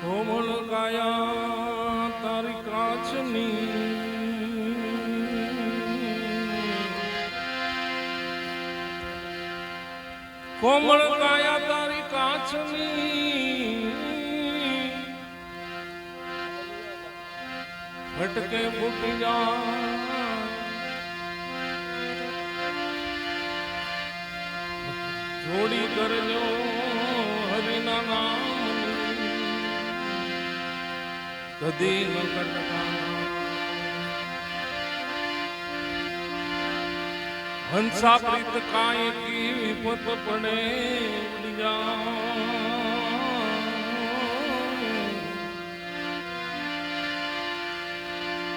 હો મુલકાયા તારી કાચની કોમળ કાયા તારી કાચની ભટકે ફૂટિયા જોડી કરજો. તદેવ હંસા પ્રીત કાય કી વિપત પડે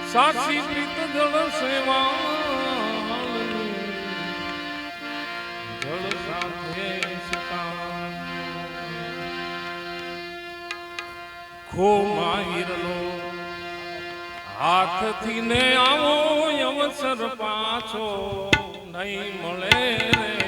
સાક્ષી પ્રીત જળ સેવા આખો માહિરનો હાથથી ને આવો અવસર પાછો નહીં મળે રે.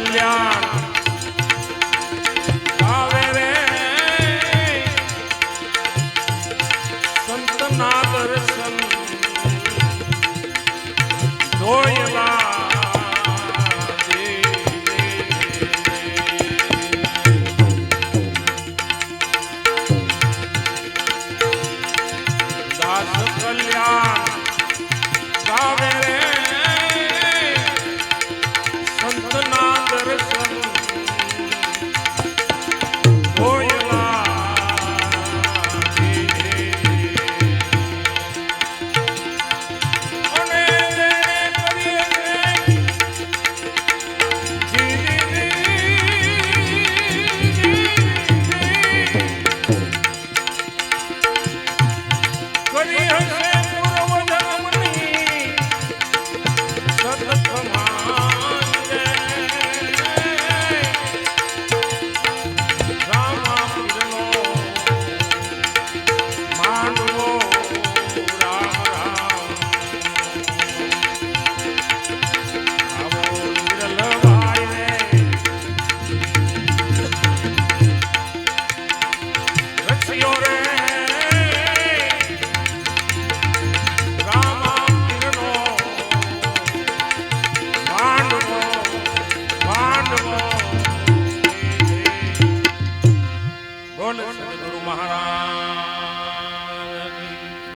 કલ્યાણ